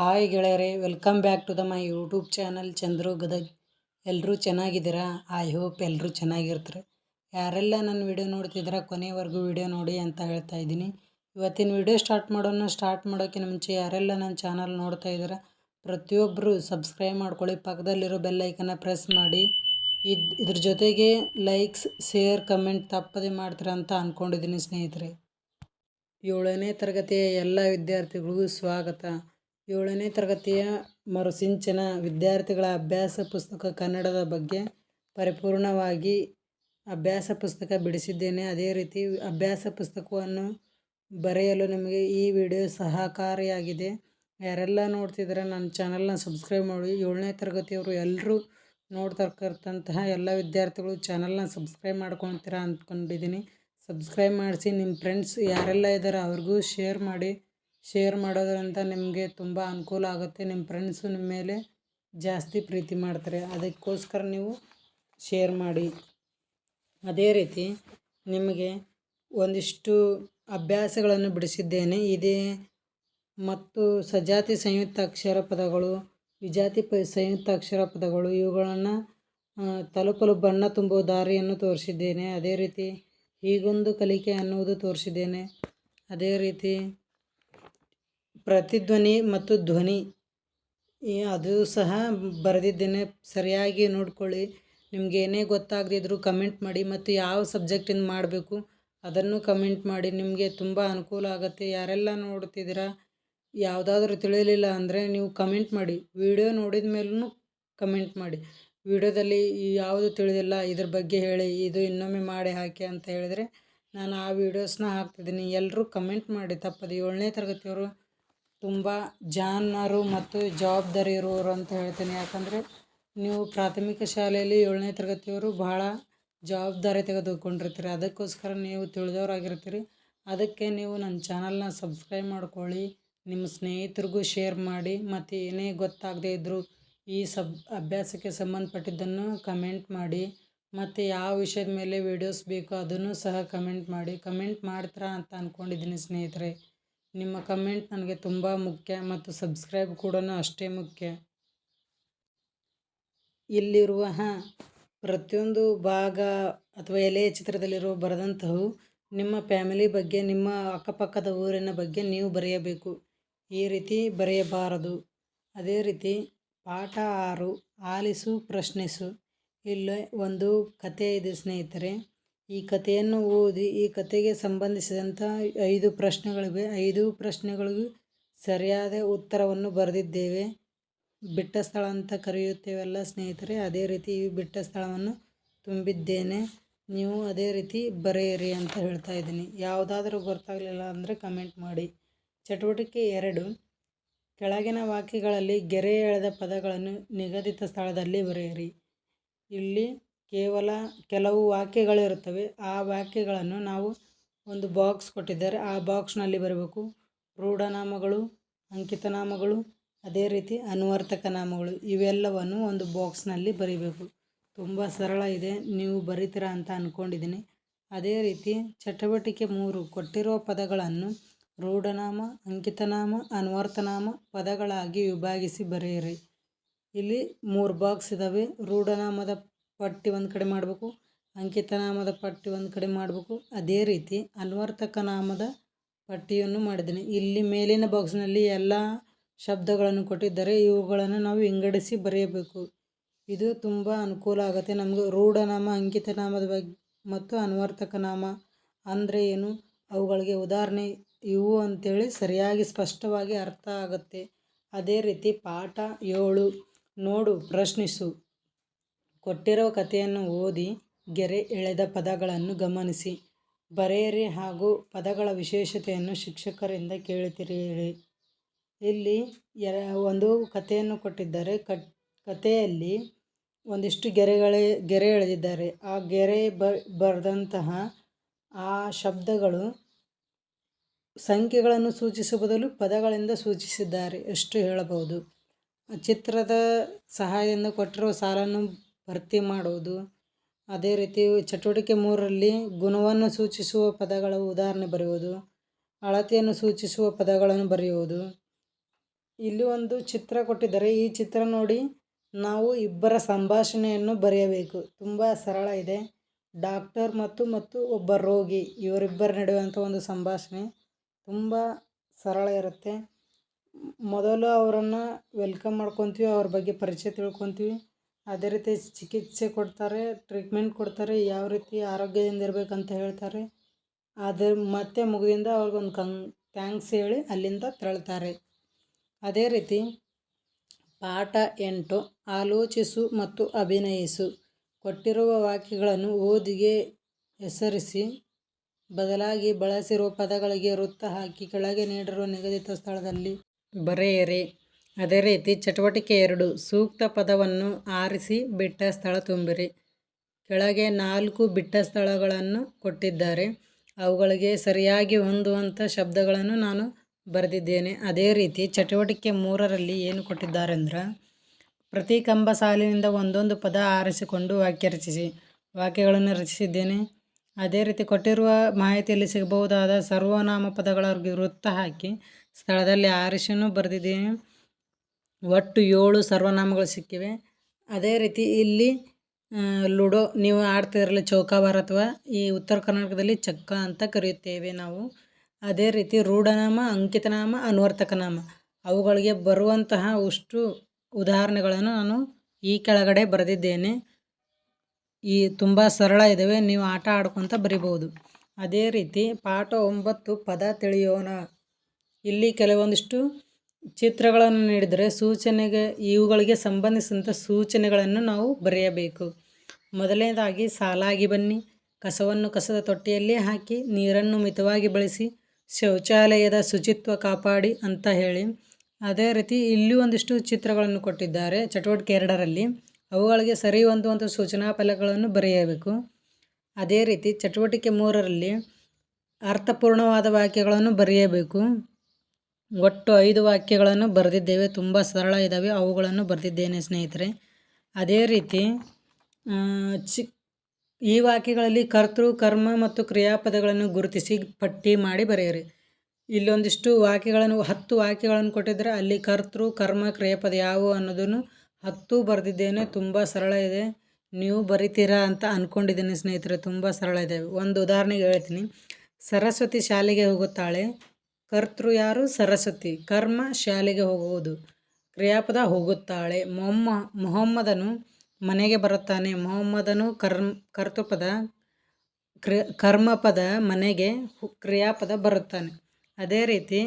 Hi ಗೆಳೆಯರೇ, welcome back to the my YouTube channel Chandru Gadag. ಎಲ್ಲರೂ ಚೆನ್ನಾಗಿದ್ದೀರಾ? I hope ಎಲ್ಲರೂ ಚೆನ್ನಾಗಿರ್ತಾರೆ. ಯಾರೆಲ್ಲ ನನ್ನ ವಿಡಿಯೋ ನೋಡ್ತಿದ್ದೀರಾ, ಕೊನೆವರೆಗೂ ವಿಡಿಯೋ ನೋಡಿ ಅಂತ ಹೇಳ್ತಾ ಇದ್ದೀನಿ. ಇವತ್ತಿನ ವಿಡಿಯೋ ಸ್ಟಾರ್ಟ್ ಮಾಡೋಣ. ಸ್ಟಾರ್ಟ್ ಮಾಡೋಕ್ಕಿಂತ ಮುಂಚೆ ಯಾರೆಲ್ಲ ನನ್ನ ಚಾನಲ್ ನೋಡ್ತಾ ಇದ್ದೀರಾ, ಪ್ರತಿಯೊಬ್ಬರು ಸಬ್ಸ್ಕ್ರೈಬ್ ಮಾಡ್ಕೊಳ್ಳಿ. ಪಕ್ಕದಲ್ಲಿರೋ ಬೆಲ್ಲೈಕನ್ನ ಪ್ರೆಸ್ ಮಾಡಿ. ಇದು, ಇದ್ರ ಜೊತೆಗೆ ಲೈಕ್ಸ್, ಶೇರ್, ಕಮೆಂಟ್ ತಪ್ಪದೆ ಮಾಡ್ತೀರಾ ಅಂತ ಅಂದ್ಕೊಂಡಿದ್ದೀನಿ ಸ್ನೇಹಿತರೆ. ಏಳನೇ ತರಗತಿಯ ಎಲ್ಲ ವಿದ್ಯಾರ್ಥಿಗಳಿಗೂ ಸ್ವಾಗತ. ಏಳನೇ ತರಗತಿಯ ಮರುಸಿಂಚನ ವಿದ್ಯಾರ್ಥಿಗಳ ಅಭ್ಯಾಸ ಪುಸ್ತಕ ಕನ್ನಡದ ಬಗ್ಗೆ ಪರಿಪೂರ್ಣವಾಗಿ ಅಭ್ಯಾಸ ಪುಸ್ತಕ ಬಿಡಿಸಿದ್ದೇನೆ. ಅದೇ ರೀತಿ ಅಭ್ಯಾಸ ಪುಸ್ತಕವನ್ನು ಬರೆಯಲು ನಿಮಗೆ ಈ ವಿಡಿಯೋ ಸಹಕಾರಿಯಾಗಿದೆ. ಯಾರೆಲ್ಲ ನೋಡ್ತಿದ್ರೆ ನನ್ನ ಚಾನಲ್ನ ಸಬ್ಸ್ಕ್ರೈಬ್ ಮಾಡಿ. ಏಳನೇ ತರಗತಿಯವರು ಎಲ್ಲರೂ ನೋಡ್ತಕ್ಕಂತಹ ಎಲ್ಲ ವಿದ್ಯಾರ್ಥಿಗಳು ಚಾನಲ್ನ ಸಬ್ಸ್ಕ್ರೈಬ್ ಮಾಡ್ಕೊತೀರಾ ಅಂದ್ಕೊಂಡಿದ್ದೀನಿ. ಸಬ್ಸ್ಕ್ರೈಬ್ ಮಾಡಿಸಿ, ನಿಮ್ಮ ಫ್ರೆಂಡ್ಸ್ ಯಾರೆಲ್ಲ ಇದ್ದಾರೆ, ಅವ್ರಿಗೂ ಶೇರ್ ಮಾಡಿ. ಶೇರ್ ಮಾಡೋದ್ರಿಂದ ನಿಮಗೆ ತುಂಬ ಅನುಕೂಲ ಆಗುತ್ತೆ. ನಿಮ್ಮ ಫ್ರೆಂಡ್ಸು ನಿಮ್ಮ ಮೇಲೆ ಜಾಸ್ತಿ ಪ್ರೀತಿ ಮಾಡ್ತಾರೆ. ಅದಕ್ಕೋಸ್ಕರ ನೀವು ಶೇರ್ ಮಾಡಿ. ಅದೇ ರೀತಿ ನಿಮಗೆ ಒಂದಿಷ್ಟು ಅಭ್ಯಾಸಗಳನ್ನು ಬಿಡಿಸಿದ್ದೇನೆ. ಇದೇ ಮತ್ತು ಸಜಾತಿ ಸಂಯುಕ್ತ ಅಕ್ಷರ ಪದಗಳು, ವಿಜಾತಿ ಪ ಸಂಯುಕ್ತ ಅಕ್ಷರ ಪದಗಳು, ಇವುಗಳನ್ನು ತಲುಪಲು ಬಣ್ಣ ತುಂಬುವ ದಾರಿಯನ್ನು ತೋರಿಸಿದ್ದೇನೆ. ಅದೇ ರೀತಿ ಹೀಗೊಂದು ಕಲಿಕೆ ಅನ್ನುವುದು ತೋರಿಸಿದ್ದೇನೆ. ಅದೇ ರೀತಿ ಪ್ರತಿಧ್ವನಿ ಮತ್ತು ಧ್ವನಿ ಅದು ಸಹ ಬರೆದಿದ್ದೇನೆ. ಸರಿಯಾಗಿ ನೋಡ್ಕೊಳ್ಳಿ. ನಿಮ್ಗೆ ಏನೇ ಕಮೆಂಟ್ ಮಾಡಿ ಮತ್ತು ಯಾವ ಸಬ್ಜೆಕ್ಟಿಂದ ಮಾಡಬೇಕು ಅದನ್ನು ಕಮೆಂಟ್ ಮಾಡಿ. ನಿಮಗೆ ತುಂಬ ಅನುಕೂಲ ಆಗುತ್ತೆ. ಯಾರೆಲ್ಲ ನೋಡ್ತಿದ್ದೀರಾ, ಯಾವುದಾದ್ರೂ ತಿಳಿಯಲಿಲ್ಲ ಅಂದರೆ ನೀವು ಕಮೆಂಟ್ ಮಾಡಿ. ವಿಡಿಯೋ ನೋಡಿದ ಮೇಲೂ ಕಮೆಂಟ್ ಮಾಡಿ. ವಿಡಿಯೋದಲ್ಲಿ ಯಾವುದು ತಿಳಿದಿಲ್ಲ, ಇದ್ರ ಬಗ್ಗೆ ಹೇಳಿ. ಇದು ಇನ್ನೊಮ್ಮೆ ಮಾಡಿ ಹಾಕಿ ಅಂತ ಹೇಳಿದರೆ ನಾನು ಆ ವೀಡಿಯೋಸ್ನ ಹಾಕ್ತಿದ್ದೀನಿ. ಎಲ್ಲರೂ ಕಮೆಂಟ್ ಮಾಡಿ. ತಪ್ಪದು ಏಳನೇ ತರಗತಿಯವರು ತುಂಬ ಜಾಣರು ಮತ್ತು ಜವಾಬ್ದಾರಿ ಇರುವವರು ಅಂತ ಹೇಳ್ತೀನಿ. ಯಾಕಂದರೆ ನೀವು ಪ್ರಾಥಮಿಕ ಶಾಲೆಯಲ್ಲಿ ಏಳನೇ ತರಗತಿಯವರು ಬಹಳ ಜವಾಬ್ದಾರಿ ತೆಗೆದುಕೊಂಡಿರ್ತೀರಿ. ಅದಕ್ಕೋಸ್ಕರ ನೀವು ತಿಳಿದವರಾಗಿರ್ತೀರಿ. ಅದಕ್ಕೆ ನೀವು ನನ್ನ ಚಾನಲ್ನ ಸಬ್ಸ್ಕ್ರೈಬ್ ಮಾಡ್ಕೊಳ್ಳಿ, ನಿಮ್ಮ ಸ್ನೇಹಿತರಿಗೂ ಶೇರ್ ಮಾಡಿ. ಮತ್ತು ಏನೇ ಗೊತ್ತಾಗದೇ ಇದ್ದರೂ ಈ ಸಬ್, ಅಭ್ಯಾಸಕ್ಕೆ ಸಂಬಂಧಪಟ್ಟಿದ್ದನ್ನು ಕಮೆಂಟ್ ಮಾಡಿ. ಮತ್ತು ಯಾವ ವಿಷಯದ ಮೇಲೆ ವೀಡಿಯೋಸ್ ಬೇಕೋ ಅದನ್ನು ಸಹ ಕಮೆಂಟ್ ಮಾಡಿ. ಕಮೆಂಟ್ ಮಾಡ್ತೀರಾ ಅಂತ ಅಂದ್ಕೊಂಡಿದ್ದೀನಿ ಸ್ನೇಹಿತರೆ. ನಿಮ್ಮ ಕಮೆಂಟ್ ನನಗೆ ತುಂಬ ಮುಖ್ಯ ಮತ್ತು ಸಬ್ಸ್ಕ್ರೈಬ್ ಕೂಡ ಅಷ್ಟೇ ಮುಖ್ಯ. ಇಲ್ಲಿರುವ ಪ್ರತಿಯೊಂದು ಭಾಗ ಅಥವಾ ಎಲೆಯ ಚಿತ್ರದಲ್ಲಿರುವ ಬರೆದಂತಹವು ನಿಮ್ಮ ಫ್ಯಾಮಿಲಿ ಬಗ್ಗೆ, ನಿಮ್ಮ ಅಕ್ಕಪಕ್ಕದ ಊರಿನ ಬಗ್ಗೆ ನೀವು ಬರೆಯಬೇಕು. ಈ ರೀತಿ ಬರೆಯಬಾರದು. ಅದೇ ರೀತಿ, ಪಾಠ ಆರು, ಆಲಿಸು, ಪ್ರಶ್ನಿಸು. ಇಲ್ಲಿ ಒಂದು ಕಥೆ ಇದೆ ಸ್ನೇಹಿತರೆ. ಈ ಕಥೆಯನ್ನು ಓದಿ ಈ ಕಥೆಗೆ ಸಂಬಂಧಿಸಿದಂಥ ಐದು ಪ್ರಶ್ನೆಗಳಿವೆ. ಐದು ಪ್ರಶ್ನೆಗಳಿಗೂ ಸರಿಯಾದ ಉತ್ತರವನ್ನು ಬರೆದಿದ್ದೇವೆ. ಬಿಟ್ಟ ಸ್ಥಳ ಅಂತ ಕರೆಯುತ್ತೇವೆಲ್ಲ ಸ್ನೇಹಿತರೆ? ಅದೇ ರೀತಿ ಈ ಬಿಟ್ಟ ಸ್ಥಳವನ್ನು ತುಂಬಿದ್ದೇನೆ. ನೀವು ಅದೇ ರೀತಿ ಬರೆಯಿರಿ ಅಂತ ಹೇಳ್ತಾ ಇದ್ದೀನಿ. ಯಾವುದಾದ್ರೂ ಗೊತ್ತಾಗಲಿಲ್ಲ ಅಂದರೆ ಕಮೆಂಟ್ ಮಾಡಿ. ಚಟುವಟಿಕೆ ಎರಡು. ಕೆಳಗಿನ ವಾಕ್ಯಗಳಲ್ಲಿ ಗೆರೆ ಎಳೆದ ಪದಗಳನ್ನು ನಿಗದಿತ ಸ್ಥಳದಲ್ಲಿ ಬರೆಯಿರಿ. ಇಲ್ಲಿ ಕೇವಲ ಕೆಲವು ವಾಕ್ಯಗಳಿರುತ್ತವೆ. ಆ ವಾಕ್ಯಗಳನ್ನು ನಾವು ಒಂದು ಬಾಕ್ಸ್ ಕೊಟ್ಟಿದ್ದಾರೆ. ಆ ಬಾಕ್ಸ್ನಲ್ಲಿ ಬರಬೇಕು. ರೂಢನಾಮಗಳು, ಅಂಕಿತನಾಮಗಳು, ಅದೇ ರೀತಿ ಅನುವರ್ತಕ ನಾಮಗಳು, ಇವೆಲ್ಲವನ್ನು ಒಂದು ಬಾಕ್ಸ್ನಲ್ಲಿ ಬರೀಬೇಕು. ತುಂಬ ಸರಳ ಇದೆ. ನೀವು ಬರಿತೀರಾ ಅಂತ ಅಂದ್ಕೊಂಡಿದ್ದೀನಿ ಅದೇ ರೀತಿ ಚಟುವಟಿಕೆ ಮೂರು ಕೊಟ್ಟಿರುವ ಪದಗಳನ್ನು ರೂಢನಾಮ, ಅಂಕಿತನಾಮ, ಅನ್ವರ್ತನಾಮ ಪದಗಳಾಗಿ ವಿಭಾಗಿಸಿ ಬರೆಯಿರಿ. ಇಲ್ಲಿ ಮೂರು ಬಾಕ್ಸ್ ಇದ್ದಾವೆ ರೂಢನಾಮದ ಪಟ್ಟಿ ಒಂದು ಕಡೆ ಮಾಡಬೇಕು ಅಂಕಿತ ನಾಮದ ಪಟ್ಟಿ ಒಂದು ಕಡೆ ಮಾಡಬೇಕು. ಅದೇ ರೀತಿ ಅನ್ವರ್ತಕ ನಾಮದ ಪಟ್ಟಿಯನ್ನು ಮಾಡಿದ್ದೇನೆ. ಇಲ್ಲಿ ಮೇಲಿನ ಬಾಕ್ಸ್ನಲ್ಲಿ ಎಲ್ಲ ಶಬ್ದಗಳನ್ನು ಕೊಟ್ಟಿದ್ದಾರೆ ಇವುಗಳನ್ನು ನಾವು ವಿಂಗಡಿಸಿ ಬರೆಯಬೇಕು. ಇದು ತುಂಬ ಅನುಕೂಲ ಆಗುತ್ತೆ. ನಮಗೆ ರೂಢನಾಮ ಅಂಕಿತ ನಾಮದ ಬಗ್ಗೆ ಮತ್ತು ಅನ್ವರ್ತಕ ನಾಮ ಅಂದರೆ ಏನು? ಅವುಗಳಿಗೆ ಉದಾಹರಣೆ, ಇವು ಅಂತೇಳಿ ಸರಿಯಾಗಿ ಸ್ಪಷ್ಟವಾಗಿ ಅರ್ಥ ಆಗುತ್ತೆ. ಅದೇ ರೀತಿ ಪಾಠ ಏಳು, ನೋಡು, ಪ್ರಶ್ನಿಸು. ಕೊಟ್ಟಿರುವ ಕಥೆಯನ್ನು ಓದಿ ಗೆರೆ ಎಳೆದ ಪದಗಳನ್ನು ಗಮನಿಸಿ. ಬರೆಯಿರಿ ಹಾಗೂ ಪದಗಳ ವಿಶೇಷತೆಯನ್ನು ಶಿಕ್ಷಕರಿಂದ ಕೇಳುತ್ತಿರಿ ಇಲ್ಲಿ ಎರ ಒಂದು ಕಥೆಯನ್ನು ಕೊಟ್ಟಿದ್ದಾರೆ. ಕಟ್ ಕಥೆಯಲ್ಲಿ ಒಂದಿಷ್ಟು ಗೆರೆಗಳೇ ಗೆರೆ ಎಳೆದಿದ್ದಾರೆ. ಆ ಗೆರೆ ಬರೆದಂತಹ ಆ ಶಬ್ದಗಳು ಸಂಖ್ಯೆಗಳನ್ನು ಸೂಚಿಸುವ ಬದಲು ಪದಗಳಿಂದ ಸೂಚಿಸಿದ್ದಾರೆ. ಎಷ್ಟು ಹೇಳಬಹುದು. ಚಿತ್ರದ ಸಹಾಯದಿಂದ ಕೊಟ್ಟಿರುವ ಸಾಲನ್ನು ಭರ್ತಿ ಮಾಡುವುದು. ಅದೇ ರೀತಿ ಚಟುವಟಿಕೆ ಮೂರರಲ್ಲಿ ಗುಣವನ್ನು ಸೂಚಿಸುವ ಪದಗಳ ಉದಾಹರಣೆ ಬರೆಯುವುದು, ಅಳತೆಯನ್ನು ಸೂಚಿಸುವ ಪದಗಳನ್ನು ಬರೆಯುವುದು. ಇಲ್ಲಿ ಒಂದು ಚಿತ್ರ ಕೊಟ್ಟಿದ್ದಾರೆ. ಈ ಚಿತ್ರ ನೋಡಿ ನಾವು ಇಬ್ಬರ ಸಂಭಾಷಣೆಯನ್ನು ಬರೆಯಬೇಕು. ತುಂಬ ಸರಳ ಇದೆ. ಡಾಕ್ಟರ್ ಮತ್ತು ಮತ್ತು ಒಬ್ಬ ರೋಗಿ, ಇವರಿಬ್ಬರ ನಡೆಯುವಂಥ ಒಂದು ಸಂಭಾಷಣೆ ತುಂಬ ಸರಳ ಇರುತ್ತೆ. ಮೊದಲು ಅವರನ್ನು ವೆಲ್ಕಮ್ ಮಾಡ್ಕೊತೀವಿ, ಅವ್ರ ಬಗ್ಗೆ ಪರಿಚಯ ತಿಳ್ಕೊತೀವಿ. ಅದೇ ರೀತಿ ಚಿಕಿತ್ಸೆ ಕೊಡ್ತಾರೆ ಟ್ರೀಟ್ಮೆಂಟ್ ಕೊಡ್ತಾರೆ, ಯಾವ ರೀತಿ ಆರೋಗ್ಯದಿಂದ ಇರಬೇಕಂತ ಹೇಳ್ತಾರೆ. ಅದು ಮತ್ತೆ ಮುಗಿದಿಂದ ಅವ್ರಿಗೊಂದು ಕಂ ಥ್ಯಾಂಕ್ಸ್ ಹೇಳಿ ಅಲ್ಲಿಂದ ತೆರಳ್ತಾರೆ. ಅದೇ ರೀತಿ ಪಾಠ ಎಂಟು, ಆಲೋಚಿಸು ಮತ್ತು ಅಭಿನಯಿಸು. ಕೊಟ್ಟಿರುವ ವಾಕ್ಯಗಳನ್ನು ಓದಿಗೆ ಹೆಸರಿಸಿ, ಬದಲಾಗಿ ಬಳಸಿರುವ ಪದಗಳಿಗೆ ವೃತ್ತ ಹಾಕಿ ಕೆಳಗೆ ನೀಡಿರುವ ನಿಗದಿತ ಸ್ಥಳದಲ್ಲಿ ಬರೆಯಿರಿ. ಅದೇ ರೀತಿ ಚಟುವಟಿಕೆ ಎರಡು. ಸೂಕ್ತ ಪದವನ್ನು ಆರಿಸಿ ಬಿಟ್ಟ ಸ್ಥಳ ತುಂಬಿರಿ. ಕೆಳಗೆ ನಾಲ್ಕು ಬಿಟ್ಟ ಸ್ಥಳಗಳನ್ನು ಕೊಟ್ಟಿದ್ದಾರೆ. ಅವುಗಳಿಗೆ ಸರಿಯಾಗಿ ಹೊಂದುವಂಥ ಶಬ್ದಗಳನ್ನು ನಾನು ಬರೆದಿದ್ದೇನೆ. ಅದೇ ರೀತಿ ಚಟುವಟಿಕೆ ಮೂರರಲ್ಲಿ ಏನು ಕೊಟ್ಟಿದ್ದಾರೆ ಅಂದ್ರೆ ಪ್ರತಿ ಕಂಬ ಸಾಲಿನಿಂದ ಒಂದೊಂದು ಪದ ಆರಿಸಿಕೊಂಡು ವಾಕ್ಯ ರಚಿಸಿ. ವಾಕ್ಯಗಳನ್ನು ರಚಿಸಿದ್ದೇನೆ. ಅದೇ ರೀತಿ ಕೊಟ್ಟಿರುವ ಮಾಹಿತಿಯಲ್ಲಿ ಸಿಗಬಹುದಾದ ಸರ್ವನಾಮ ಪದಗಳ ವೃತ್ತ ಹಾಕಿ ಸ್ಥಳದಲ್ಲಿ ಆರಿಸನ್ನು ಬರೆದಿದ್ದೇನೆ. ಒಟ್ಟು ಏಳು ಸರ್ವನಾಮಗಳು ಸಿಕ್ಕಿವೆ. ಅದೇ ರೀತಿ ಇಲ್ಲಿ ಲುಡೋ, ನೀವು ಆಡ್ತಿದ್ರಲ್ಲ ಚೌಕಾಬಾರ್ ಅಥವಾ ಈ ಉತ್ತರ ಕರ್ನಾಟಕದಲ್ಲಿ ಚಕ್ಕ ಅಂತ ಕರೆಯುತ್ತೇವೆ ನಾವು. ಅದೇ ರೀತಿ ರೂಢನಾಮ, ಅಂಕಿತನಾಮ, ಅನ್ವರ್ತಕನಾಮ, ಅವುಗಳಿಗೆ ಬರುವಂತಹ ಅಷ್ಟು ಉದಾಹರಣೆಗಳನ್ನು ನಾನು ಈ ಕೆಳಗಡೆ ಬರೆದಿದ್ದೇನೆ. ಈ ತುಂಬ ಸರಳ ಇದ್ದಾವೆ ನೀವು ಆಟ ಆಡ್ಕೊತ ಬರಿಬೋದು ಅದೇ ರೀತಿ ಪಾಠ ಒಂಬತ್ತು ಪದ ತಿಳಿಯೋಣ. ಇಲ್ಲಿ ಕೆಲವೊಂದಿಷ್ಟು ಚಿತ್ರಗಳನ್ನು ನೀಡಿದರೆ ಸೂಚನೆಗೆ, ಇವುಗಳಿಗೆ ಸಂಬಂಧಿಸಿದಂಥ ಸೂಚನೆಗಳನ್ನು ನಾವು ಬರೆಯಬೇಕು. ಮೊದಲನೇದಾಗಿ ಸಾಲಾಗಿ ಬನ್ನಿ. ಕಸವನ್ನು ಕಸದ ತೊಟ್ಟಿಯಲ್ಲಿ ಹಾಕಿ, ನೀರನ್ನು ಮಿತವಾಗಿ ಬಳಸಿ, ಶೌಚಾಲಯದ ಶುಚಿತ್ವ ಕಾಪಾಡಿ ಅಂತ ಹೇಳಿ. ಅದೇ ರೀತಿ ಇಲ್ಲಿ ಒಂದಿಷ್ಟು ಚಿತ್ರಗಳನ್ನು ಕೊಟ್ಟಿದ್ದಾರೆ. ಚಟುವಟಿಕೆ ಎರಡರಲ್ಲಿ ಅವುಗಳಿಗೆ ಸರಿ ಹೊಂದುವಂಥ ಸೂಚನಾ ಫಲಗಳನ್ನು ಬರೆಯಬೇಕು. ಅದೇ ರೀತಿ ಚಟುವಟಿಕೆ ಮೂರರಲ್ಲಿ ಅರ್ಥಪೂರ್ಣವಾದ ವಾಕ್ಯಗಳನ್ನು ಬರೆಯಬೇಕು. ಒಟ್ಟು ಐದು ವಾಕ್ಯಗಳನ್ನು ಬರೆದಿದ್ದೇವೆ. ತುಂಬ ಸರಳ ಇದ್ದಾವೆ ಅವುಗಳನ್ನು ಬರೆದಿದ್ದೇನೆ ಸ್ನೇಹಿತರೆ. ಅದೇ ರೀತಿ ಚಿ, ಈ ವಾಕ್ಯಗಳಲ್ಲಿ ಕರ್ತೃ, ಕರ್ಮ ಮತ್ತು ಕ್ರಿಯಾಪದಗಳನ್ನು ಗುರುತಿಸಿ ಪಟ್ಟಿ ಮಾಡಿ ಬರೆಯಿರಿ. ಇಲ್ಲೊಂದಿಷ್ಟು ವಾಕ್ಯಗಳನ್ನು, ಹತ್ತು ವಾಕ್ಯಗಳನ್ನು ಕೊಟ್ಟಿದ್ದರೆ ಅಲ್ಲಿ ಕರ್ತೃ, ಕರ್ಮ, ಕ್ರಿಯಾಪದ ಯಾವುವು ಅನ್ನೋದನ್ನು ಹತ್ತು ಬರೆದಿದ್ದೇನೆ. ತುಂಬ ಸರಳ ಇದೆ. ನೀವು ಬರಿತೀರಾ ಅಂತ ಅಂದ್ಕೊಂಡಿದ್ದೀನಿ ಸ್ನೇಹಿತರೆ. ತುಂಬ ಸರಳ ಇದೆ ಒಂದು ಉದಾಹರಣೆಗೆ ಹೇಳ್ತೀನಿ. ಸರಸ್ವತಿ ಶಾಲೆಗೆ ಹೋಗುತ್ತಾಳೆ. ಕರ್ತೃ ಯಾರು? ಸರಸ್ವತಿ. ಕರ್ಮ ಶಾಲೆಗೆ ಹೋಗುವುದು. ಕ್ರಿಯಾಪದ ಹೋಗುತ್ತಾಳೆ. ಮೊಹಮ್ಮ ಮೊಹಮ್ಮದನು ಮನೆಗೆ ಬರುತ್ತಾನೆ. ಮೊಹಮ್ಮದನು ಕರ್ಮ, ಕರ್ತೃಪದ, ಕ್ರಿ, ಕರ್ಮಪದ ಮನೆಗೆ ಕ್ರಿಯಾಪದ ಬರುತ್ತಾನೆ. ಅದೇ ರೀತಿ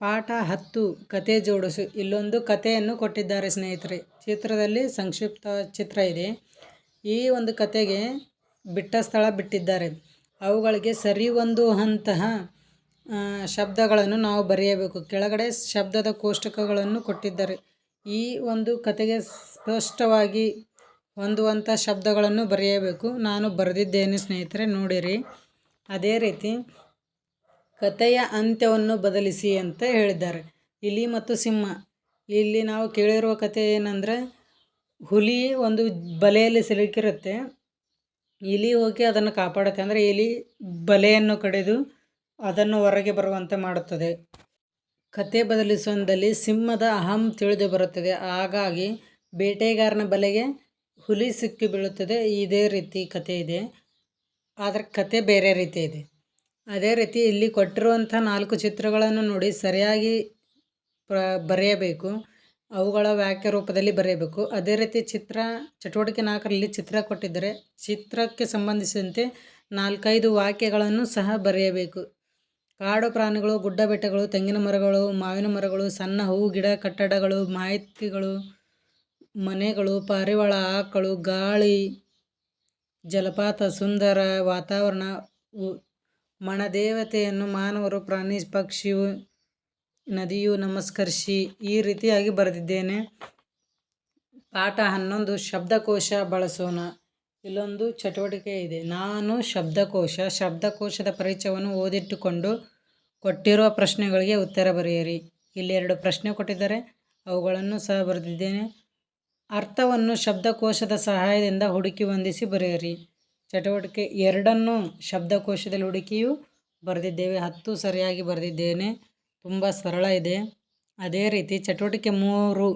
ಪಾಠ ಹತ್ತು ಕತೆ ಜೋಡಿಸು. ಇಲ್ಲೊಂದು ಕಥೆಯನ್ನು ಕೊಟ್ಟಿದ್ದಾರೆ ಸ್ನೇಹಿತರೆ. ಚಿತ್ರದಲ್ಲಿ ಸಂಕ್ಷಿಪ್ತ ಚಿತ್ರ ಇದೆ. ಈ ಒಂದು ಕತೆಗೆ ಬಿಟ್ಟ ಸ್ಥಳ ಬಿಟ್ಟಿದ್ದಾರೆ. ಅವುಗಳಿಗೆ ಸರಿ ಹೊಂದುವಂತಹ ಶಬ್ದಗಳನ್ನು ನಾವು ಬರೆಯಬೇಕು. ಕೆಳಗಡೆ ಶಬ್ದದ ಕೋಷ್ಟಕಗಳನ್ನು ಕೊಟ್ಟಿದ್ದಾರೆ. ಈ ಒಂದು ಕತೆಗೆ ಸ್ಪಷ್ಟವಾಗಿ ಹೊಂದುವಂಥ ಶಬ್ದಗಳನ್ನು ಬರೆಯಬೇಕು. ನಾನು ಬರೆದಿದ್ದೇನೆ ಸ್ನೇಹಿತರೆ, ನೋಡಿರಿ. ಅದೇ ರೀತಿ ಕತೆಯ ಅಂತ್ಯವನ್ನು ಬದಲಿಸಿ ಅಂತ ಹೇಳಿದ್ದಾರೆ. ಇಲಿ ಮತ್ತು ಸಿಂಹ. ಇಲ್ಲಿ ನಾವು ಕೇಳಿರುವ ಕತೆ ಏನಂದರೆ, ಹುಲಿ ಒಂದು ಬಲೆಯಲ್ಲಿ ಸಿಲುಕಿರುತ್ತೆ. ಇಲಿ ಹೋಗಿ ಅದನ್ನು ಕಾಪಾಡುತ್ತೆ. ಅಂದರೆ ಇಲಿ ಬಲೆಯನ್ನು ಕಡಿದು ಅದನ್ನು ಹೊರಗೆ ಬರುವಂತೆ ಮಾಡುತ್ತದೆ. ಕತೆ ಬದಲಿಸುವಂದಲ್ಲಿ ಸಿಂಹದ ಅಹಂ ತಿಳಿದು ಬರುತ್ತದೆ. ಹಾಗಾಗಿ ಬೇಟೆಗಾರನ ಬಲೆಗೆ ಹುಲಿ ಸಿಕ್ಕಿ ಬೀಳುತ್ತದೆ. ಇದೇ ರೀತಿ ಕತೆ ಇದೆ. ಆದರೆ ಕತೆ ಬೇರೆ ರೀತಿ ಇದೆ. ಅದೇ ರೀತಿ ಇಲ್ಲಿ ಕೊಟ್ಟಿರುವಂಥ ನಾಲ್ಕು ಚಿತ್ರಗಳನ್ನು ನೋಡಿ ಸರಿಯಾಗಿ ಪ್ರ ಬರೆಯಬೇಕು. ಅವುಗಳ ವಾಕ್ಯ ರೂಪದಲ್ಲಿ ಬರೆಯಬೇಕು. ಅದೇ ರೀತಿ ಚಿತ್ರ ಚಟುವಟಿಕೆ ನಾಲ್ಕರಲ್ಲಿ ಚಿತ್ರ ಕೊಟ್ಟಿದ್ದರೆ ಚಿತ್ರಕ್ಕೆ ಸಂಬಂಧಿಸಿದಂತೆ ನಾಲ್ಕೈದು ವಾಕ್ಯಗಳನ್ನು ಸಹ ಬರೆಯಬೇಕು. ಕಾಡು ಪ್ರಾಣಿಗಳು, ಗುಡ್ಡ ಬೆಟ್ಟಗಳು, ತೆಂಗಿನ ಮರಗಳು, ಮಾವಿನ ಮರಗಳು, ಸಣ್ಣ ಹೂ ಗಿಡ ಕಟ್ಟಡಗಳು, ಮಾಹಿತಿಗಳು, ಮನೆಗಳು, ಪಾರಿವಾಳ ಆಕಳು, ಗಾಳಿ, ಜಲಪಾತ, ಸುಂದರ ವಾತಾವರಣ ಮಣದೇವತೆಯನ್ನು, ಮಾನವರು, ಪ್ರಾಣಿ, ಪಕ್ಷಿಯು, ನದಿಯು ನಮಸ್ಕರಿಸಿ ಈ ರೀತಿಯಾಗಿ ಬರೆದಿದ್ದೇನೆ. ಪಾಠ ಹನ್ನೊಂದು, ಶಬ್ದಕೋಶ ಬಳಸೋಣ. ಇಲ್ಲೊಂದು ಚಟುವಟಿಕೆ ಇದೆ. ನಾನು ಶಬ್ದಕೋಶ, ಶಬ್ದಕೋಶದ ಪರಿಚಯವನ್ನು ಓದಿಟ್ಟುಕೊಂಡು ಕೊಟ್ಟಿರುವ ಪ್ರಶ್ನೆಗಳಿಗೆ ಉತ್ತರ ಬರೆಯಿರಿ. ಇಲ್ಲಿ ಎರಡು ಪ್ರಶ್ನೆ ಕೊಟ್ಟಿದ್ದಾರೆ. ಅವುಗಳನ್ನು ಸಹ ಬರೆದಿದ್ದೇನೆ. ಅರ್ಥವನ್ನು ಶಬ್ದಕೋಶದ ಸಹಾಯದಿಂದ ಹುಡುಕಿ ಹೊಂದಿಸಿ ಬರೆಯಿರಿ. ಚಟುವಟಿಕೆ ಎರಡನ್ನು ಶಬ್ದಕೋಶದಲ್ಲಿ ಹುಡುಕಿಯೂ ಬರೆದಿದ್ದೇವೆ. ಹತ್ತು ಸರಿಯಾಗಿ ಬರೆದಿದ್ದೇನೆ. ತುಂಬ ಸರಳ ಇದೆ. ಅದೇ ರೀತಿ ಚಟುವಟಿಕೆ ಮೂರು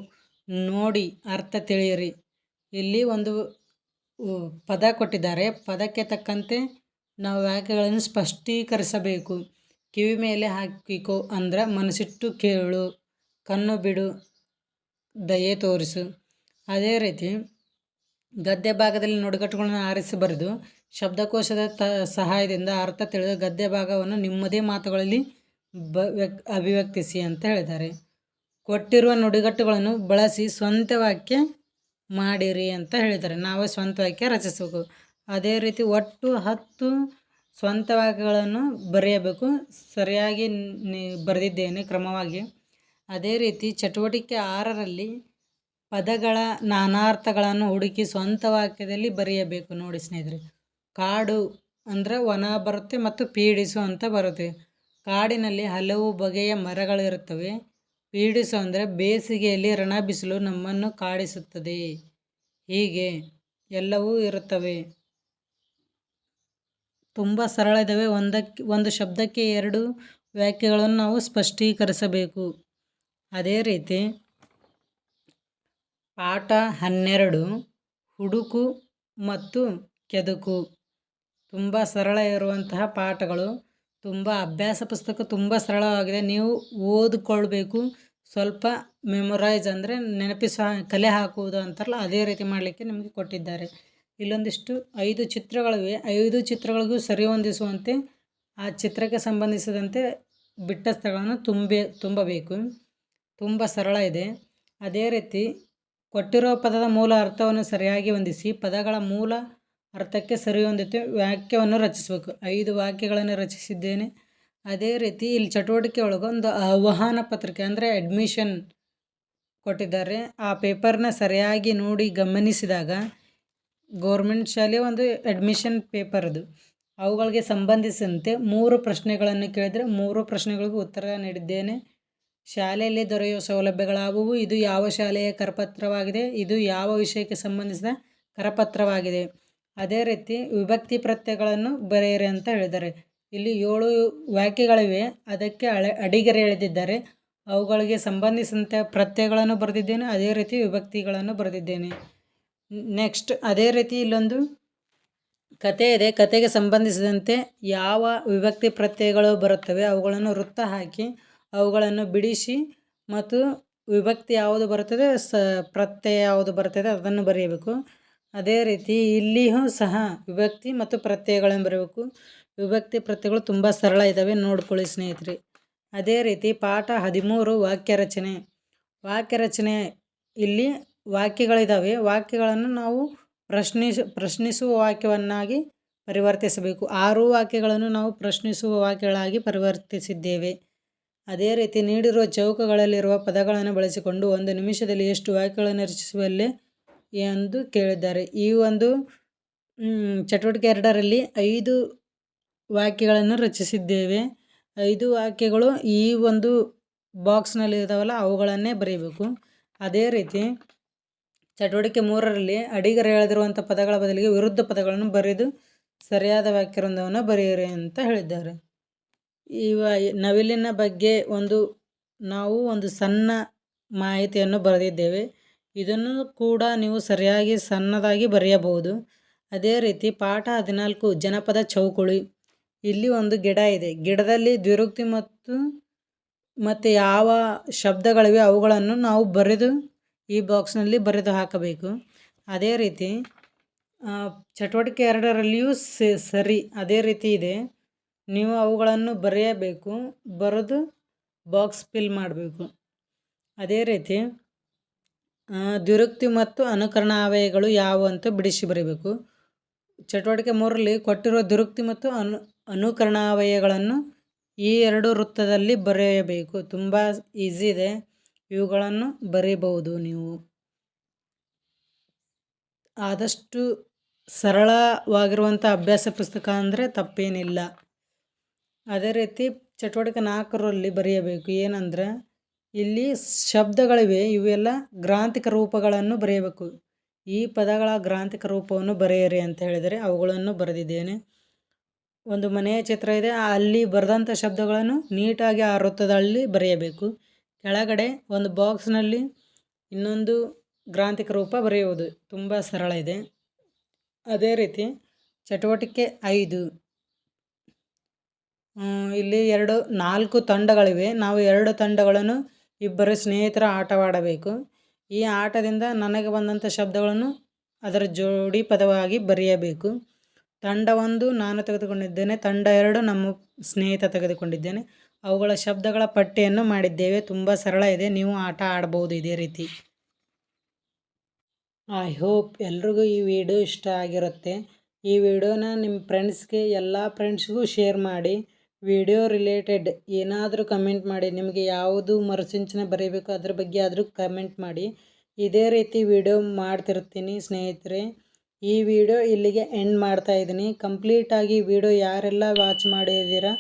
ನೋಡಿ ಅರ್ಥ ತಿಳಿಯಿರಿ. ಇಲ್ಲಿ ಒಂದು ಪದ ಕೊಟ್ಟಿದ್ದಾರೆ. ಪದಕ್ಕೆ ತಕ್ಕಂತೆ ನಾವು ವಾಕ್ಯಗಳನ್ನು ಸ್ಪಷ್ಟೀಕರಿಸಬೇಕು. ಕಿವಿ ಮೇಲೆ ಹಾಕಿಕೊ ಅಂದ್ರೆ ಮನಸ್ಸಿಟ್ಟು ಕೇಳು, ಕಣ್ಣು ಬಿಡು, ದಯೆ ತೋರಿಸು. ಅದೇ ರೀತಿ ಗದ್ಯ ಭಾಗದಲ್ಲಿ ನುಡಿಗಟ್ಟುಗಳನ್ನು ಆರಿಸಿ ಬರೆದು ಶಬ್ದಕೋಶದ ತ, ಸಹಾಯದಿಂದ ಅರ್ಥ ತಿಳಿದು ಗದ್ಯ ಭಾಗವನ್ನು ನಿಮ್ಮದೇ ಮಾತುಗಳಲ್ಲಿ ಬ, ವ್ಯಕ್, ಅಭಿವ್ಯಕ್ತಿಸಿ ಅಂತ ಹೇಳಿದ್ದಾರೆ. ಕೊಟ್ಟಿರುವ ನುಡಿಗಟ್ಟುಗಳನ್ನು ಬಳಸಿ ಸ್ವಂತ ವಾಕ್ಯ ಮಾಡಿರಿ ಅಂತ ಹೇಳಿದ್ದಾರೆ. ನಾವೇ ಸ್ವಂತ ವಾಕ್ಯ ರಚಿಸಬೇಕು. ಅದೇ ರೀತಿ ಒಟ್ಟು ಹತ್ತು ಸ್ವಂತ ವಾಕ್ಯಗಳನ್ನು ಬರೆಯಬೇಕು. ಸರಿಯಾಗಿ ಬರೆದಿದ್ದೇನೆ ಕ್ರಮವಾಗಿ. ಅದೇ ರೀತಿ ಚಟುವಟಿಕೆ ಆರರಲ್ಲಿ ಪದಗಳ ನಾನಾರ್ಥಗಳನ್ನು ಹುಡುಕಿ ಸ್ವಂತ ವಾಕ್ಯದಲ್ಲಿ ಬರೆಯಬೇಕು. ನೋಡಿ ಸ್ನೇಹಿತರೆ, ಕಾಡು ಅಂದರೆ ವನ ಬರುತ್ತೆ ಮತ್ತು ಪೀಡಿಸು ಅಂತ ಬರುತ್ತೆ. ಕಾಡಿನಲ್ಲಿ ಹಲವು ಬಗೆಯ ಮರಗಳಿರುತ್ತವೆ. ಪೀಡಿಸು ಅಂದರೆ ಬೇಸಿಗೆಯಲ್ಲಿ ರಣ ಬಿಸಿಲು ನಮ್ಮನ್ನು ಕಾಡಿಸುತ್ತದೆ. ಹೀಗೆ ಎಲ್ಲವೂ ಇರುತ್ತವೆ. ತುಂಬ ಸರಳ ಇದ್ದಾವೆ ಒಂದಕ್ಕೆ, ಒಂದು ಶಬ್ದಕ್ಕೆ ಎರಡು ವ್ಯಾಖ್ಯೆಗಳನ್ನು ನಾವು ಸ್ಪಷ್ಟೀಕರಿಸಬೇಕು. ಅದೇ ರೀತಿ ಪಾಠ ಹನ್ನೆರಡು, ಹುಡುಕು ಮತ್ತು ಕೆದುಕು. ತುಂಬ ಸರಳ ಇರುವಂತಹ ಪಾಠಗಳು. ತುಂಬ ಅಭ್ಯಾಸ ಪುಸ್ತಕ ತುಂಬ ಸರಳವಾಗಿದೆ. ನೀವು ಓದಿಕೊಳ್ಬೇಕು. ಸ್ವಲ್ಪ ಮೆಮೊರೈಸ್ ಅಂದರೆ ನೆನಪಿಸ, ಕಲೆ ಹಾಕುವುದು ಅಂತಾರಲ್ಲ, ಅದೇ ರೀತಿ ಮಾಡಲಿಕ್ಕೆ ನಿಮಗೆ ಕೊಟ್ಟಿದ್ದಾರೆ. ಇಲ್ಲೊಂದಿಷ್ಟು ಐದು ಚಿತ್ರಗಳಿವೆ. ಐದು ಚಿತ್ರಗಳಿಗೂ ಸರಿ ಹೊಂದಿಸುವಂತೆ ಆ ಚಿತ್ರಕ್ಕೆ ಸಂಬಂಧಿಸಿದಂತೆ ಬಿಟ್ಟ ಸ್ಥಳಗಳನ್ನು ತುಂಬೆ, ತುಂಬಬೇಕು. ತುಂಬ ಸರಳ ಇದೆ. ಅದೇ ರೀತಿ ಕೊಟ್ಟಿರೋ ಪದದ ಮೂಲ ಅರ್ಥವನ್ನು ಸರಿಯಾಗಿ ಹೊಂದಿಸಿ. ಪದಗಳ ಮೂಲ ಅರ್ಥಕ್ಕೆ ಸರಿ ಹೊಂದುತ್ತೆ ವಾಕ್ಯವನ್ನು ರಚಿಸಬೇಕು. ಐದು ವಾಕ್ಯಗಳನ್ನು ರಚಿಸಿದ್ದೇನೆ. ಅದೇ ರೀತಿ ಇಲ್ಲಿ ಚಟುವಟಿಕೆ ಒಳಗೆ ಒಂದು ಆಹ್ವಾನ ಪತ್ರಿಕೆ ಅಂದರೆ ಅಡ್ಮಿಷನ್ ಕೊಟ್ಟಿದ್ದಾರೆ. ಆ ಪೇಪರ್ನ ಸರಿಯಾಗಿ ನೋಡಿ ಗಮನಿಸಿದಾಗ ಗೌರ್ಮೆಂಟ್ ಶಾಲೆ ಒಂದು ಅಡ್ಮಿಷನ್ ಪೇಪರ್ ಅದು. ಅವುಗಳಿಗೆ ಸಂಬಂಧಿಸಿದಂತೆ ಮೂರು ಪ್ರಶ್ನೆಗಳನ್ನು ಕೇಳಿದರೆ ಮೂರು ಪ್ರಶ್ನೆಗಳಿಗೂ ಉತ್ತರ ನೀಡಿದ್ದೇನೆ. ಶಾಲೆಯಲ್ಲಿ ದೊರೆಯುವ ಸೌಲಭ್ಯಗಳಾವುವು? ಇದು ಯಾವ ಶಾಲೆಯ ಕರಪತ್ರವಾಗಿದೆ? ಇದು ಯಾವ ವಿಷಯಕ್ಕೆ ಸಂಬಂಧಿಸಿದ ಕರಪತ್ರವಾಗಿದೆ? ಅದೇ ರೀತಿ ವಿಭಕ್ತಿ ಪ್ರತ್ಯಯಗಳನ್ನು ಬರೆಯಿರಿ ಅಂತ ಹೇಳಿದ್ದಾರೆ. ಇಲ್ಲಿ ಏಳು ವಾಕ್ಯಗಳಿವೆ ಅದಕ್ಕೆ ಅಳೆ ಅಡಿಗೆರೆ ಎಳೆದಿದ್ದಾರೆ ಅವುಗಳಿಗೆ ಸಂಬಂಧಿಸಿದಂತೆ ಪ್ರತ್ಯಯಗಳನ್ನು ಬರೆದಿದ್ದೇನೆ. ಅದೇ ರೀತಿ ವಿಭಕ್ತಿಗಳನ್ನು ಬರೆದಿದ್ದೇನೆ. ನೆಕ್ಸ್ಟ್, ಅದೇ ರೀತಿ ಇಲ್ಲೊಂದು ಕತೆ ಇದೆ. ಕತೆಗೆ ಸಂಬಂಧಿಸಿದಂತೆ ಯಾವ ವಿಭಕ್ತಿ ಪ್ರತ್ಯಯಗಳು ಬರುತ್ತವೆ ಅವುಗಳನ್ನು ವೃತ್ತ ಹಾಕಿ ಅವುಗಳನ್ನು ಬಿಡಿಸಿ ಮತ್ತು ವಿಭಕ್ತಿ ಯಾವುದು ಬರುತ್ತದೆ? ಸ ಪ್ರತ್ಯಯ ಯಾವುದು ಬರುತ್ತದೆ ಅದನ್ನು ಬರೆಯಬೇಕು. ಅದೇ ರೀತಿ ಇಲ್ಲಿಯೂ ಸಹ ವಿಭಕ್ತಿ ಮತ್ತು ಪ್ರತ್ಯಯಗಳನ್ನು ಬರಬೇಕು. ವಿಭಕ್ತಿ, ಪ್ರತ್ಯಯಗಳು ತುಂಬ ಸರಳ ಇದ್ದಾವೆ ನೋಡ್ಕೊಳ್ಳಿ ಸ್ನೇಹಿತರೆ. ಅದೇ ರೀತಿ ಪಾಠ ಹದಿಮೂರು ವಾಕ್ಯ ರಚನೆ. ವಾಕ್ಯ ರಚನೆ ಇಲ್ಲಿ ವಾಕ್ಯಗಳಿದ್ದಾವೆ ವಾಕ್ಯಗಳನ್ನು ನಾವು ಪ್ರಶ್ನಿಸ, ಪ್ರಶ್ನಿಸುವ ವಾಕ್ಯವನ್ನಾಗಿ ಪರಿವರ್ತಿಸಬೇಕು. ಆರು ವಾಕ್ಯಗಳನ್ನು ನಾವು ಪ್ರಶ್ನಿಸುವ ವಾಕ್ಯಗಳಾಗಿ ಪರಿವರ್ತಿಸಿದ್ದೇವೆ. ಅದೇ ರೀತಿ ನೀಡಿರುವ ಚೌಕಗಳಲ್ಲಿರುವ ಪದಗಳನ್ನು ಬಳಸಿಕೊಂಡು ಒಂದು ನಿಮಿಷದಲ್ಲಿ ಎಷ್ಟು ವಾಕ್ಯಗಳನ್ನು ರಚಿಸುವಲ್ಲೇ ಎಂದು ಕೇಳಿದ್ದಾರೆ. ಈ ಒಂದು ಚಟುವಟಿಕೆ ಎರಡರಲ್ಲಿ ಐದು ವಾಕ್ಯಗಳನ್ನು ರಚಿಸಿದ್ದೇವೆ. ಐದು ವಾಕ್ಯಗಳು ಈ ಒಂದು ಬಾಕ್ಸ್ನಲ್ಲಿ ಇದಾವಲ್ಲ, ಅವುಗಳನ್ನೇ ಬರೀಬೇಕು. ಅದೇ ರೀತಿ, ಚಟುವಟಿಕೆ ಮೂರರಲ್ಲಿ ಅಡಿಗರು ಹೇಳಿದಿರುವಂಥ ಪದಗಳ ಬದಲಿಗೆ ವಿರುದ್ಧ ಪದಗಳನ್ನು ಬರೆದು ಸರಿಯಾದ ವಾಕ್ಯವೃಂದವನ್ನು ಬರೆಯಿರಿ ಅಂತ ಹೇಳಿದ್ದಾರೆ. ಇವ ನವಿಲಿನ ಬಗ್ಗೆ ಒಂದು, ನಾವು ಒಂದು ಸಣ್ಣ ಮಾಹಿತಿಯನ್ನು ಬರೆದಿದ್ದೇವೆ. ಇದನ್ನು ಕೂಡ ನೀವು ಸರಿಯಾಗಿ ಸಣ್ಣದಾಗಿ ಬರೆಯಬಹುದು. ಅದೇ ರೀತಿ ಪಾಠ ಹದಿನಾಲ್ಕು ಜನಪದ ಚೌಕುಳಿ. ಇಲ್ಲಿ ಒಂದು ಗಿಡ ಇದೆ. ಗಿಡದಲ್ಲಿ ದ್ವಿರುಕ್ತಿ ಮತ್ತು ಮತ್ತು ಯಾವ ಶಬ್ದಗಳಿವೆ ಅವುಗಳನ್ನು ನಾವು ಬರೆದು ಈ ಬಾಕ್ಸ್ನಲ್ಲಿ ಬರೆದು ಹಾಕಬೇಕು. ಅದೇ ರೀತಿ ಚಟುವಟಿಕೆ ಎರಡರಲ್ಲಿಯೂ ಸರಿ, ಅದೇ ರೀತಿ ಇದೆ. ನೀವು ಅವುಗಳನ್ನು ಬರೆಯಬೇಕು. ಬರೆದು ಬಾಕ್ಸ್ ಫಿಲ್ ಮಾಡಬೇಕು. ಅದೇ ರೀತಿ ದ್ವಿರುಕ್ತಿ ಮತ್ತು ಅನುಕರಣಾವಯಗಳು ಯಾವುವು ಅಂತ ಬಿಡಿಸಿ ಬರೀಬೇಕು. ಚಟುವಟಿಕೆ ಮೂರರಲ್ಲಿ ಕೊಟ್ಟಿರುವ ದ್ವಿರುಕ್ತಿ ಮತ್ತು ಅನು ಅನುಕರಣಾವಯಗಳನ್ನು ಈ ಎರಡು ವೃತ್ತದಲ್ಲಿ ಬರೆಯಬೇಕು. ತುಂಬ ಈಸಿ ಇದೆ. ಇವುಗಳನ್ನು ಬರೀಬಹುದು ನೀವು. ಆದಷ್ಟು ಸರಳವಾಗಿರುವಂಥ ಅಭ್ಯಾಸ ಪುಸ್ತಕ ಅಂದರೆ ತಪ್ಪೇನಿಲ್ಲ. ಅದೇ ರೀತಿ ಚಟುವಟಿಕೆ ನಾಲ್ಕರಲ್ಲಿ ಬರೆಯಬೇಕು. ಏನಂದ್ರೆ ಇಲ್ಲಿ ಶಬ್ದಗಳಿವೆ, ಇವೆಲ್ಲ ಗ್ರಾಂಥಿಕ ರೂಪಗಳನ್ನು ಬರೆಯಬೇಕು. ಈ ಪದಗಳ ಗ್ರಾಂಥಿಕ ರೂಪವನ್ನು ಬರೆಯಿರಿ ಅಂತ ಹೇಳಿದರೆ ಅವುಗಳನ್ನು ಬರೆದಿದ್ದೇನೆ. ಒಂದು ಮನೆಯ ಚಿತ್ರ ಇದೆ, ಅಲ್ಲಿ ಬರೆದಂಥ ಶಬ್ದಗಳನ್ನು ನೀಟಾಗಿ ಆ ವೃತ್ತದಲ್ಲಿ ಬರೆಯಬೇಕು. ಕೆಳಗಡೆ ಒಂದು ಬಾಕ್ಸ್ನಲ್ಲಿ ಇನ್ನೊಂದು ಗ್ರಾಂಥಿಕ ರೂಪ ಬರೆಯುವುದು ತುಂಬ ಸರಳ ಇದೆ. ಅದೇ ರೀತಿ ಚಟುವಟಿಕೆ ಐದು. ಇಲ್ಲಿ ಎರಡು ನಾಲ್ಕು ತಂಡಗಳಿವೆ. ನಾವು ಎರಡು ತಂಡಗಳನ್ನು ಇಬ್ಬರು ಸ್ನೇಹಿತರ ಆಟವಾಡಬೇಕು. ಈ ಆಟದಿಂದ ನನಗೆ ಬಂದಂಥ ಶಬ್ದಗಳನ್ನು ಅದರ ಜೋಡಿ ಪದವಾಗಿ ಬರೆಯಬೇಕು. ತಂಡ ಒಂದು, ನಾನು ತೆಗೆದುಕೊಂಡಿದ್ದೇನೆ. ತಂಡ ಎರಡು, ನಮ್ಮ ಸ್ನೇಹಿತ ತೆಗೆದುಕೊಂಡಿದ್ದೇನೆ. ಅವುಗಳ ಶಬ್ದಗಳ ಪಟ್ಟಿಯನ್ನು ಮಾಡಿದ್ದೇವೆ. ತುಂಬ ಸರಳ ಇದೆ. ನೀವು ಆಟ ಆಡಬಹುದು ಇದೇ ರೀತಿ. ಐ ಹೋಪ್ ಎಲ್ರಿಗೂ ಈ ವಿಡಿಯೋ ಇಷ್ಟ ಆಗಿರುತ್ತೆ. ಈ ವಿಡಿಯೋನ ನಿಮ್ಮ ಫ್ರೆಂಡ್ಸ್ಗೆ ಎಲ್ಲ ಫ್ರೆಂಡ್ಸ್ಗೂ ಶೇರ್ ಮಾಡಿ. ವಿಡಿಯೋ ರಿಲೇಟೆಡ್ ಏನಾದರೂ ಕಮೆಂಟ್ ಮಾಡಿ, ನಿಮಗೆ ಯಾವುದು ಮರುಸಿಂಚನೆ ಬರೀಬೇಕು ಅದ್ರ ಬಗ್ಗೆ ಆದರೂ ಕಮೆಂಟ್ ಮಾಡಿ. ಇದೇ ರೀತಿ ವಿಡಿಯೋ ಮಾಡ್ತಿರ್ತೀನಿ ಸ್ನೇಹಿತರೆ. ಈ ವಿಡಿಯೋ ಇಲ್ಲಿಗೆ ಎಂಡ್ ಮಾಡ್ತಾ ಇದ್ದೀನಿ. ಕಂಪ್ಲೀಟಾಗಿ ವಿಡಿಯೋ ಯಾರೆಲ್ಲ ವಾಚ್ ಮಾಡಿದ್ದೀರಾ,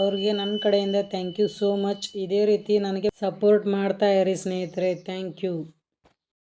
ಅವ್ರಿಗೆ ನನ್ನ ಕಡೆಯಿಂದ ಥ್ಯಾಂಕ್ ಯು ಸೋ ಮಚ್ ಇದೇ ರೀತಿ ನನಗೆ ಸಪೋರ್ಟ್ ಮಾಡ್ತಾ ಇರಿ ಸ್ನೇಹಿತರೆ. Thank you